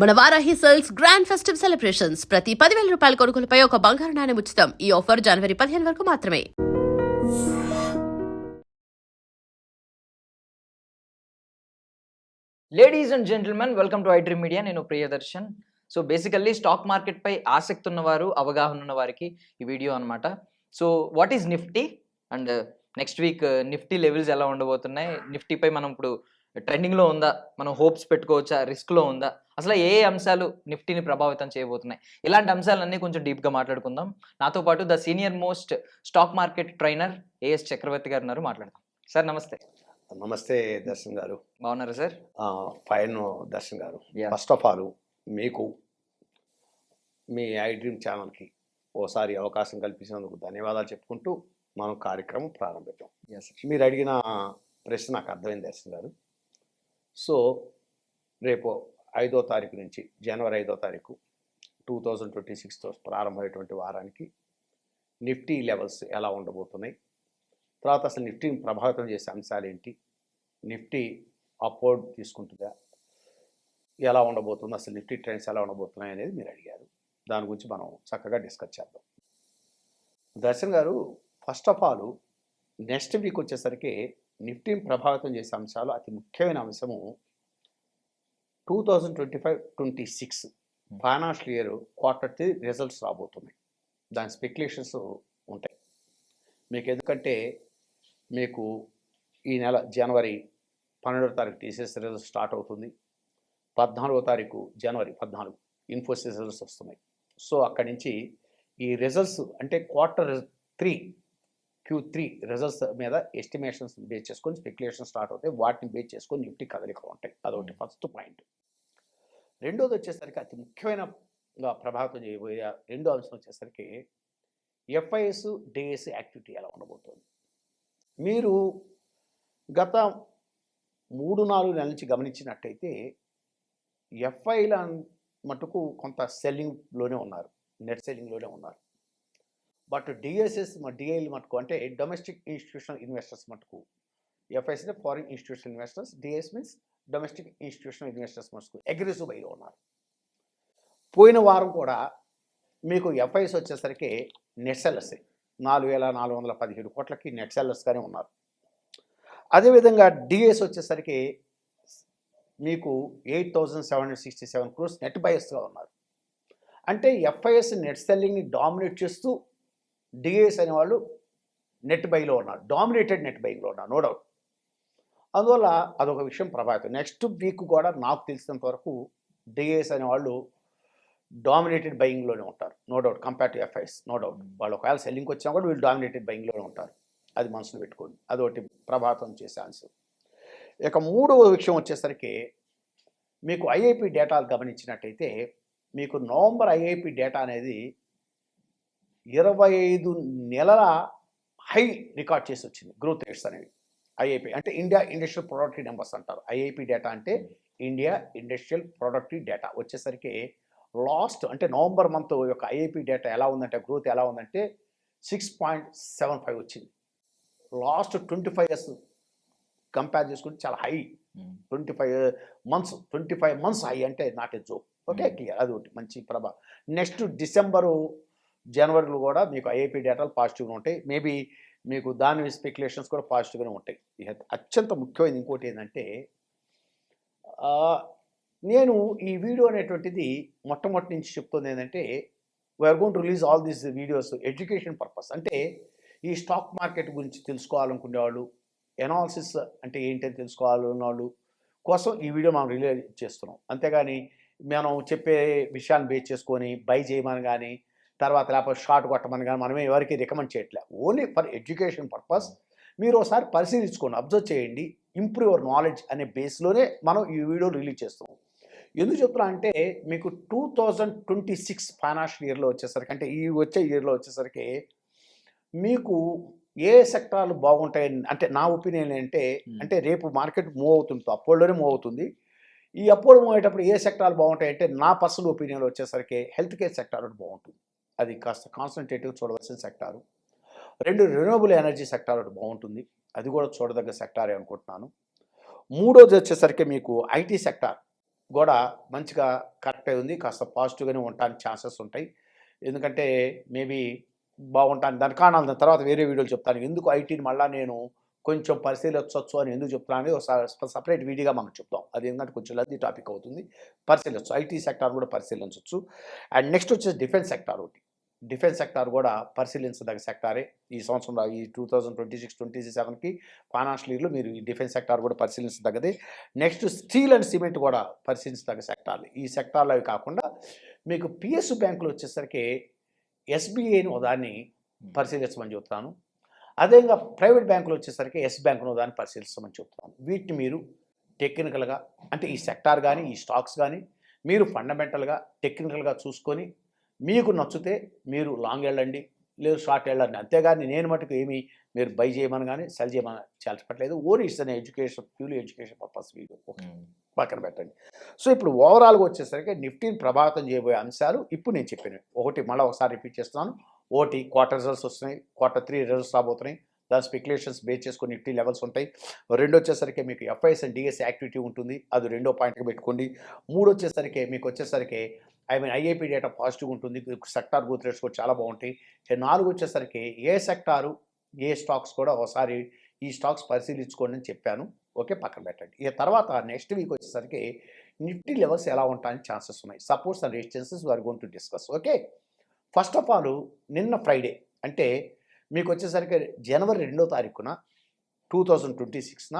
మన Varahi sales grand festive celebrations. ప్రతి పదివేల రూపాయల కొనుగోలుపై ఒక బంగారు నాణ్యం ఉచితం. ఈ ఆఫర్ జనవరి పదిహేను వరకు మాత్రమే. Ladies and gentlemen welcome to iDream media నేను ప్రియదర్శన్. సో బేసికల్లీ స్టాక్ మార్కెట్పై ఆసక్తి ఉన్నవారు అవగాహన ఉన్న వారికి ఈ వీడియో అనమాట so what is Nifty and next week Nifty levels ఎలా ఉండబోతున్నాయి? నిఫ్టీపై మనం ఇప్పుడు uh, ట్రెండింగ్లో ఉందా? మనం హోప్స్ పెట్టుకోవచ్చా? రిస్క్లో ఉందా? అసలు ఏ ఏ అంశాలు నిఫ్టీని ప్రభావితం చేయబోతున్నాయి? ఇలాంటి అంశాలన్నీ కొంచెం డీప్గా మాట్లాడుకుందాం. నాతో పాటు the senior most stock market trainer A S Chakravarthy గారు ఉన్నారు. మాట్లాడదాం. సార్ నమస్తే. నమస్తే దర్శన్ గారు. బాగున్నారా సార్? ఫైన్ దర్శన్ గారు. ఫస్ట్ ఆఫ్ ఆల్ మీకు మీ ఐ డ్రీమ్ ఛానల్కి ఓసారి అవకాశం కల్పించినందుకు ధన్యవాదాలు చెప్పుకుంటూ మనం కార్యక్రమం ప్రారంభిద్దాం. మీరు అడిగిన ప్రశ్న నాకు అర్థమైంది దర్శన్ గారు. సో రేపు ఐదో తారీఖు నుంచి జనవరి ఐదో తారీఖు టూ థౌజండ్ ట్వంటీ సిక్స్తో ప్రారంభమైనటువంటి వారానికి నిఫ్టీ లెవెల్స్ ఎలా ఉండబోతున్నాయి? తర్వాత అసలు నిఫ్టీని ప్రభావితం చేసే అంశాలు ఏంటి? నిఫ్టీ అప్వర్డ్ తీసుకుంటుందా? ఎలా ఉండబోతుంది? అసలు నిఫ్టీ ట్రెండ్స్ ఎలా ఉండబోతున్నాయి అనేది మీరు అడిగారు. దాని గురించి మనం చక్కగా డిస్కస్ చేద్దాం. దర్శన్ గారు first of all next week వచ్చేసరికి నిఫ్టీని ప్రభావితం చేసే అంశాలు అతి ముఖ్యమైన అంశము two thousand twenty five twenty six financial year quarter three results రాబోతున్నాయి. దాని స్పెక్యులేషన్స్ ఉంటాయి. మీకు ఎందుకంటే మీకు ఈ నెల జనవరి పన్నెండవ తారీఖు టీసీఎస్ రిజల్ట్స్ స్టార్ట్ అవుతుంది. పద్నాలుగో తారీఖు జనవరి పద్నాలుగు ఇన్ఫోసిస్ రిజల్ట్స్ వస్తున్నాయి. సో అక్కడి నుంచి ఈ రిజల్ట్స్ అంటే quarter three Q three results మీద ఎస్టిమేషన్స్ బేస్ చేసుకొని స్పెక్యులేషన్ స్టార్ట్ అవుతాయి. వాటిని బేస్ చేసుకొని నిఫ్టీ కదలికలు ఉంటాయి. అదొకటి ఫస్ట్ పాయింట్ రెండోది వచ్చేసరికి అతి ముఖ్యమైన ప్రభావితం చేయబోయే రెండో అంశం వచ్చేసరికి ఎఫ్ఐఎస్ డిఎస్ యాక్టివిటీ ఎలా ఉండబోతోంది? మీరు గత మూడు నాలుగు నెలల నుంచి గమనించినట్టయితే ఎఫ్ఐల మటుకు కొంత సెల్లింగ్లోనే ఉన్నారు నెట్ సెల్లింగ్లోనే ఉన్నారు. బట్ డిఎస్ఎస్ డిఐల్ మటుకు అంటే డొమెస్టిక్ ఇన్స్టిట్యూషనల్ ఇన్వెస్టర్స్ మటుకు ఎఫ్ఐస్ అంటే foreign institutional investors DIs means domestic institutional investors మటుకు అగ్రెసివ్ బైలో ఉన్నారు. పోయిన వారం కూడా మీకు ఎఫ్ఐస్ వచ్చేసరికి నెట్ సెల్లర్స్ నాలుగు వేల నాలుగు వందల పదిహేడు కోట్లకి నెట్ సెల్లర్స్గానే ఉన్నారు. అదేవిధంగా డిఎస్ వచ్చేసరికి మీకు eight thousand seven hundred sixty seven crores net బయస్గా ఉన్నారు. అంటే ఎఫ్ఐఎస్ నెట్ సెల్లింగ్ని డామినేట్ చేస్తూ డిఎస్ అనేవాళ్ళు నెట్ బైలో ఉన్నారు. డామినేటెడ్ నెట్ బైలో ఉన్నారు నో డౌట్ అందువల్ల అదొక విషయం ప్రభావితం. నెక్స్ట్ వీక్ కూడా నాకు తెలిసినంత వరకు డిఎస్ అనేవాళ్ళు డామినేటెడ్ బయింగ్లోనే ఉంటారు. No doubt. Compare to FIs no doubt. వాళ్ళు ఒకవేళ సెల్లింగ్కి వచ్చినా కూడా వీళ్ళు డామినేటెడ్ బయింగ్లోనే ఉంటారు. అది మనసులో పెట్టుకోండి. అదొకటి ప్రభావితం చేసే ఆన్సర్ ఇక మూడవ విషయం వచ్చేసరికి మీకు ఐఐపి డేటాలు గమనించినట్టయితే మీకు నవంబర్ ఐఐపి డేటా అనేది ఇరవై ఐదు నెలల హై రికార్డ్ చేసి వచ్చింది. గ్రోత్ రేట్స్ అనేవి. ఐఐపి అంటే ఇండియా ఇండస్ట్రియల్ ప్రొడక్టివ్ నెంబర్స్ అంటారు. ఐఐపి డేటా అంటే ఇండియా ఇండస్ట్రియల్ ప్రొడక్టివ్ డేటా వచ్చేసరికి లాస్ట్ అంటే నవంబర్ మంత్ యొక్క ఐఐపి డేటా ఎలా ఉందంటే గ్రోత్ ఎలా ఉందంటే సిక్స్ పాయింట్ సెవెన్ ఫైవ్ వచ్చింది. Last twenty five years compare చేసుకుంటే చాలా high. Twenty five months twenty five months high అంటే not a joke. Okay Hmm. Clear. అది ఒకటి మంచి ప్రభా. నెక్స్ట్ డిసెంబరు జనవరిలో కూడా మీకు ఐఐపి డేటాలు పాజిటివ్గా ఉంటాయి. మేబీ మీకు దాని స్పెక్యులేషన్స్ కూడా పాజిటివ్గానే ఉంటాయి. ఇక అత్యంత ముఖ్యమైనది ఇంకోటి ఏంటంటే నేను ఈ వీడియో అనేటువంటిది మొట్టమొదటి నుంచి చెప్తుంది ఏంటంటే we are gonna release all these videos education purpose అంటే ఈ స్టాక్ మార్కెట్ గురించి తెలుసుకోవాలనుకునేవాళ్ళు ఎనాలిసిస్ అంటే ఏంటని తెలుసుకోవాలన్న వాళ్ళు కోసం ఈ వీడియో మనం రిలీజ్ చేస్తున్నాం. అంతేగాని మనం చెప్పే విషయాన్ని బేస్ చేసుకొని బై చేయమని కానీ తర్వాత లేకపోతే షార్ట్ కొట్టమని కానీ మనమే ఎవరికి రికమెండ్ చేయట్లే. ఓన్లీ ఫర్ ఎడ్యుకేషన్ పర్పస్ మీరు ఒకసారి పరిశీలించుకోండి అబ్జర్వ్ చేయండి ఇంప్రూవ్ యువర్ నాలెడ్జ్ అనే బేస్లోనే మనం ఈ వీడియో రిలీజ్ చేస్తున్నాం ఎందుకు చెప్తున్నా అంటే మీకు two thousand twenty six financial ఇయర్లో వచ్చేసరికి అంటే ఈ వచ్చే ఇయర్లో వచ్చేసరికి మీకు ఏ సెక్టార్లు బాగుంటాయి అంటే నా ఒపీనియన్ ఏంటంటే Hmm. అంటే రేపు మార్కెట్ మూవ్ అవుతుంది అప్పోల్డ్లోనే మూవ్ అవుతుంది. ఈ అప్పోల్డ్ మూవ్ అయ్యేటప్పుడు ఏ సెక్టార్లు బాగుంటాయి అంటే నా పర్సనల్ ఒపీనియన్ వచ్చేసరికి హెల్త్ కేర్ సెక్టార్ బాగుంటుంది. అది కాస్త కాన్సన్ట్రేటివ్ చూడవలసిన సెక్టారు రెండు రెన్యూవబుల్ ఎనర్జీ సెక్టార్ ఒకటి బాగుంటుంది. అది కూడా చూడదగ్గ సెక్టారే అనుకుంటున్నాను. మూడోది వచ్చేసరికి మీకు ఐటీ సెక్టార్ కూడా మంచిగా కరెక్ట్ అయి ఉంది. కాస్త పాజిటివ్గానే ఉండడానికి ఛాన్సెస్ ఉంటాయి. ఎందుకంటే మేబీ బాగుంటాను. దాని కారణాలు దాని తర్వాత వేరే వీడియోలు చెప్తాను. ఎందుకు ఐటీని మళ్ళీ నేను కొంచెం పరిశీలించవచ్చు అని ఎందుకు చెప్తున్నాను అనేది ఒక సపరేట్ వీడియోగా మనం చెప్తాం. అది ఏంటంటే కొంచెం లది టాపిక్ అవుతుంది. పరిశీలించవచ్చు. ఐటీ సెక్టార్ కూడా పరిశీలించవచ్చు. అండ్ నెక్స్ట్ వచ్చేసి డిఫెన్స్ సెక్టార్ ఒకటి. డిఫెన్స్ సెక్టార్ కూడా పరిశీలించదగ్గ సెక్టారే. ఈ సంవత్సరంలో ఈ two thousand twenty six twenty సెవెన్కి ఫైనాన్షియల్ ఇయర్లో మీరు ఈ డిఫెన్స్ సెక్టార్ కూడా పరిశీలించదగ్గది. నెక్స్ట్ స్టీల్ అండ్ సిమెంట్ కూడా పరిశీలించదగ్గ సెక్టార్లు. ఈ సెక్టార్లు అవి కాకుండా మీకు పిఎస్ బ్యాంకులు వచ్చేసరికి ఎస్బీఐని దాన్ని పరిశీలించమని చెప్తాను. అదేవిధంగా ప్రైవేట్ బ్యాంకులు వచ్చేసరికి ఎస్ బ్యాంకును దాన్ని పరిశీలిస్తామని చెప్తాను. వీటిని మీరు టెక్నికల్గా అంటే ఈ సెక్టార్ కానీ ఈ స్టాక్స్ కానీ మీరు ఫండమెంటల్గా టెక్నికల్గా చూసుకొని మీకు నచ్చితే మీరు లాంగ్ వెళ్ళండి లేదు షార్ట్ వెళ్ళండి. అంతేగాని నేను మటుకు ఏమి మీరు బై చేయమని కానీ సెల్ చేయమని చెప్పట్లేదు. ఓన్లీ ఇట్స్ అనే education purely education purpose video. పక్కన పెట్టండి. సో ఇప్పుడు ఓవరాల్గా వచ్చేసరికి నిఫ్టీని ప్రభావితం చేయబోయే అంశాలు ఇప్పుడు నేను చెప్పాను ఒకటి మళ్ళీ ఒకసారి రిపీట్ చేస్తున్నాను. ఒకటి క్వార్టర్ రిజల్ట్స్ వస్తున్నాయి క్వార్టర్ త్రీ రిజల్ట్స్ రాబోతున్నాయి. దాని స్పెక్యులేషన్స్ బేస్ చేసుకొని నిఫ్టీ లెవెల్స్ ఉంటాయి. రెండు వచ్చేసరికి మీకు ఎఫ్ఐఎస్ అండ్ డిఎస్ యాక్టివిటీ ఉంటుంది. అది రెండో పాయింట్కి పెట్టుకోండి. మూడు వచ్చేసరికి మీకు వచ్చేసరికి I mean IIP data positive ఉంటుంది. సెక్టార్ గ్రోత్ రేట్స్ కూడా చాలా బాగుంటాయి. నాలుగు వచ్చేసరికి ఏ సెక్టారు ఏ స్టాక్స్ కూడా ఒకసారి ఈ స్టాక్స్ పరిశీలించుకోండి అని చెప్పాను. ఓకే పక్కన పెట్టండి. ఇక తర్వాత నెక్స్ట్ వీక్ వచ్చేసరికి నిఫ్టీ లెవెల్స్ ఎలా ఉంటాయని ఛాన్సెస్ ఉన్నాయి. Supports and resistances are going to discuss okay first of all నిన్న ఫ్రైడే అంటే మీకు వచ్చేసరికి జనవరి రెండో తారీఖున టూ థౌజండ్ ట్వంటీ సిక్స్న.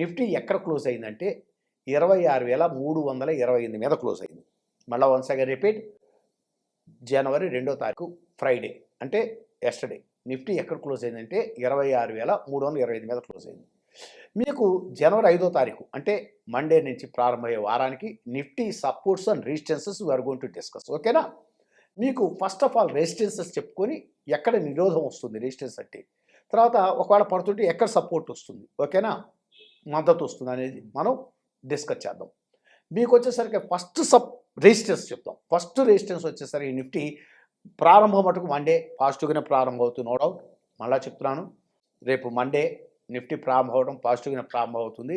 నిఫ్టీ ఎక్కడ క్లోజ్ అయిందంటే ఇరవై ఆరు వేల మూడు వందల ఇరవై ఎనిమిది మీద క్లోజ్ అయింది. మళ్ళీ వన్స్ అగైన్ రిపీట్ జనవరి రెండో తారీఖు ఫ్రైడే అంటే ఎస్టర్డే నిఫ్టీ ఎక్కడ క్లోజ్ అయిందంటే ఇరవై ఆరు వేల మూడు వందల ఇరవై ఐదు మీద క్లోజ్ అయింది. మీకు జనవరి ఐదో తారీఖు అంటే మండే నుంచి ప్రారంభమయ్యే వారానికి Nifty supports and resistances we are going to discuss ఓకేనా మీకు ఫస్ట్ ఆఫ్ ఆల్ రెసిస్టెన్సెస్ చెప్పుకొని ఎక్కడ నిరోధం వస్తుంది రెసిస్టెన్స్ అంటే? తర్వాత ఒకవేళ పడుతుంటే ఎక్కడ సపోర్ట్ వస్తుంది? ఓకేనా మద్దతు వస్తుంది అనేది మనం డిస్కస్ చేద్దాం. మీకు వచ్చేసరికి ఫస్ట్ సప్ రెసిస్టెన్స్ చెప్తాం. ఫస్ట్ రెసిస్టెన్స్ వచ్చేసరికి నిఫ్టీ ప్రారంభం మటుకు మండే పాజిటివ్గానే ప్రారంభం అవుతుంది నో డౌట్. మళ్ళా చెప్తున్నాను రేపు మండే నిఫ్టీ ప్రారంభం అవడం పాజిటివ్గానే ప్రారంభం అవుతుంది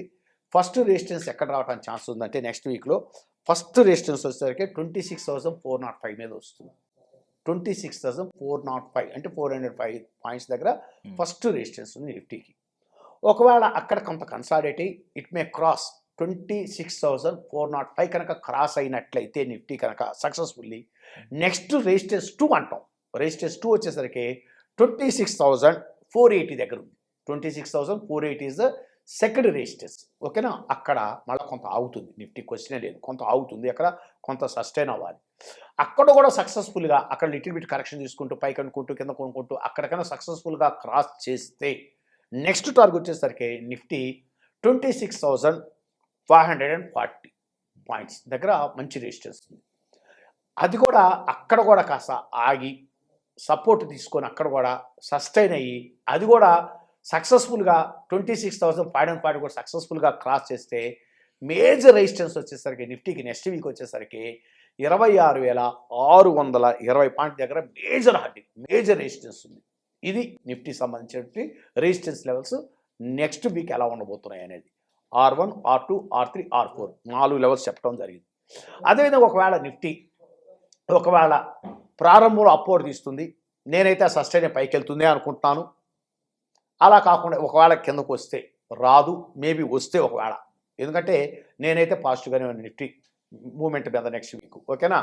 ఫస్ట్ రెసిస్టెన్స్ ఎక్కడ రావడానికి ఛాన్స్ ఉందంటే నెక్స్ట్ వీక్లో ఫస్ట్ రెసిస్టెన్స్ వచ్చేసరికి twenty six thousand four nought five మీద వస్తుంది. Twenty six thousand four nought five అంటే ఫోర్ హండ్రెడ్ ఫైవ్ పాయింట్స్ దగ్గర Hmm. ఫస్ట్ రెసిస్టెన్స్ ఉంది నిఫ్టీకి. ఒకవేళ అక్కడ కొంత కన్సాలిడేట్ అయ్యి it may cross twenty six thousand four nought five కనుక క్రాస్ అయినట్లయితే నిఫ్టీ కనుక సక్సెస్ఫుల్లీ నెక్స్ట్ రెసిస్టెన్స్ టూ అంటాం. రెసిస్టెన్స్ టూ వచ్చేసరికి twenty six thousand four eighty దగ్గర ఉంది. Twenty six thousand four eighty is the second resistance ఓకేనా? అక్కడ మళ్ళీ కొంత ఆగుతుంది. నిఫ్టీ క్వశ్చనే లేదు. కొంత ఆగుతుంది. అక్కడ కొంత సస్టైన్ అవ్వాలి. అక్కడ కూడా సక్సెస్ఫుల్గా అక్కడ లిటిల్ బిట్ కరెక్షన్ తీసుకుంటూ పైకి అనుకుంటూ కింద కొనుక్కుంటూ అక్కడికైనా సక్సెస్ఫుల్గా క్రాస్ చేస్తే నెక్స్ట్ టార్గెట్ వచ్చేసరికి Nifty twenty six thousand five hundred and forty points దగ్గర మంచి రెసిస్టెన్స్ ఉంది అది కూడా అక్కడ కూడా కాస్త ఆగి సపోర్ట్ తీసుకొని అక్కడ కూడా సస్టైన్ అయ్యి అది కూడా సక్సెస్ఫుల్గా twenty six thousand five hundred forty కూడా సక్సెస్ఫుల్గా క్రాస్ చేస్తే మేజర్ రెసిస్టెన్స్ వచ్చేసరికి నిఫ్టీకి నెక్స్ట్ వీక్ వచ్చేసరికి ఇరవై ఆరు వేల ఆరు వందల ఇరవై పాయింట్ దగ్గర మేజర్ హార్డింగ్ మేజర్ రెసిస్టెన్స్ ఉంది. ఇది నిఫ్టీ సంబంధించినటువంటి రెసిస్టెన్స్ లెవెల్స్ నెక్స్ట్ వీక్ ఎలా ఉండబోతున్నాయి అనేది. R one R two R three R four నాలుగు లెవెల్స్ చెప్పడం జరిగింది. అదేవిధంగా ఒకవేళ నిఫ్టీ ఒకవేళ ప్రారంభంలో అప్పోర్డ్ తీస్తుంది నేనైతే సస్టైన్ పైకి వెళ్తుంది అనుకుంటున్నాను. అలా కాకుండా ఒకవేళ కిందకు వస్తే రాదు మేబీ వస్తే ఒకవేళ. ఎందుకంటే నేనైతే పాజిటివ్గానే ఉన్నాను నిఫ్టీ మూమెంట్ మీద నెక్స్ట్ వీక్ ఓకేనా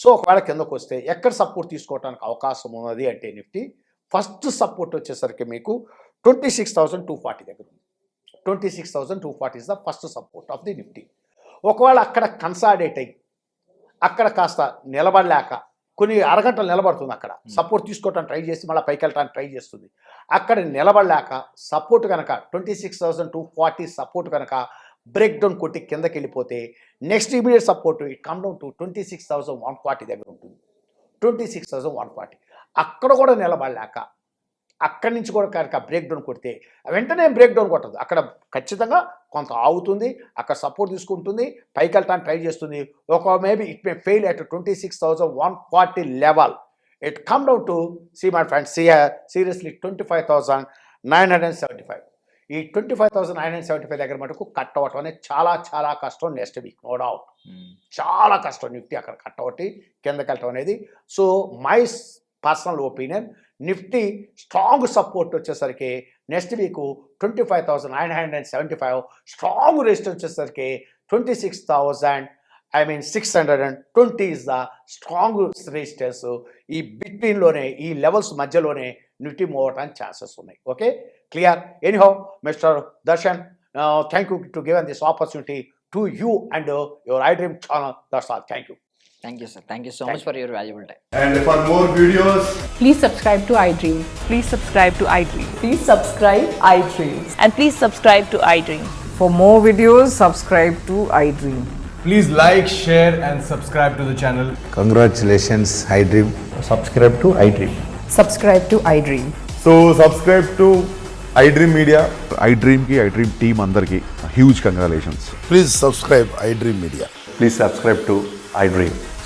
సో ఒకవేళ కిందకు వస్తే ఎక్కడ సపోర్ట్ తీసుకోవడానికి అవకాశం ఉన్నది అంటే నిఫ్టీ ఫస్ట్ సపోర్ట్ వచ్చేసరికి మీకు twenty six thousand two forty దగ్గర ఉంది. Twenty six thousand two forty is the first support of the Nifty ఒకవేళ అక్కడ కన్సాలిడేట్ అయ్యి అక్కడ కాస్త నిలబడలేక కొన్ని అరగంటలు నిలబడుతుంది అక్కడ. సపోర్ట్ తీసుకోవటానికి ట్రై చేసి మళ్ళీ పైకి వెళ్ళడానికి ట్రై చేస్తుంది. అక్కడ నిలబడలేక సపోర్ట్ కనుక twenty six thousand two forty support కనుక బ్రేక్ డౌన్ కొట్టి కిందకి వెళ్ళిపోతే next immediate support it come down to twenty six thousand one forty దగ్గర ఉంటుంది. Twenty six thousand one forty అక్కడ కూడా నిలబడలేక అక్కడి నుంచి కూడా కనుక బ్రేక్ డౌన్ కొడితే వెంటనే బ్రేక్ డౌన్ కొట్టదు. అక్కడ ఖచ్చితంగా కొంత ఆగుతుంది అక్కడ సపోర్ట్ తీసుకుంటుంది పైకి వెళ్ళటానికి ట్రై చేస్తుంది. ఒక maybe it may fail at twenty six thousand one forty level it come down to see my friend see seriously twenty five thousand nine hundred and seventy five ఈ twenty five thousand nine hundred seventy five దగ్గర మటుకు cut అవ్వటం అనేది చాలా చాలా కష్టం next week no doubt చాలా కష్టం నిఫ్టీ అక్కడ కట్ అవటి కిందకి వెళ్ళటం అనేది. So my personal opinion Nifty strong support వచ్చేసరికి next week twenty five thousand nine hundred and seventy five strong resistance వచ్చేసరికి twenty six thousand I mean six hundred and twenty is the strong resistance ఈ బిట్వీన్లోనే ఈ levels మధ్యలోనే Nifty move అవడానికి chances ఉన్నాయి. Okay? Clear? Anyhow mister Darshan thank you to given this opportunity to you and your iDream channel. That's all. Thank you Thank you, sir. Thank you so Thank much for your valuable time. And for more videos, please subscribe to iDream. Please subscribe to iDream. Please subscribe iDream. And please subscribe to iDream. For more videos, subscribe to iDream. Please like, share, and subscribe to the channel. Congratulations, iDream. Subscribe to iDream. Subscribe to iDream. So, subscribe to iDream Media. iDream ki, iDream team andar ki. Huge congratulations. Please subscribe iDream Media. Please subscribe to iDream.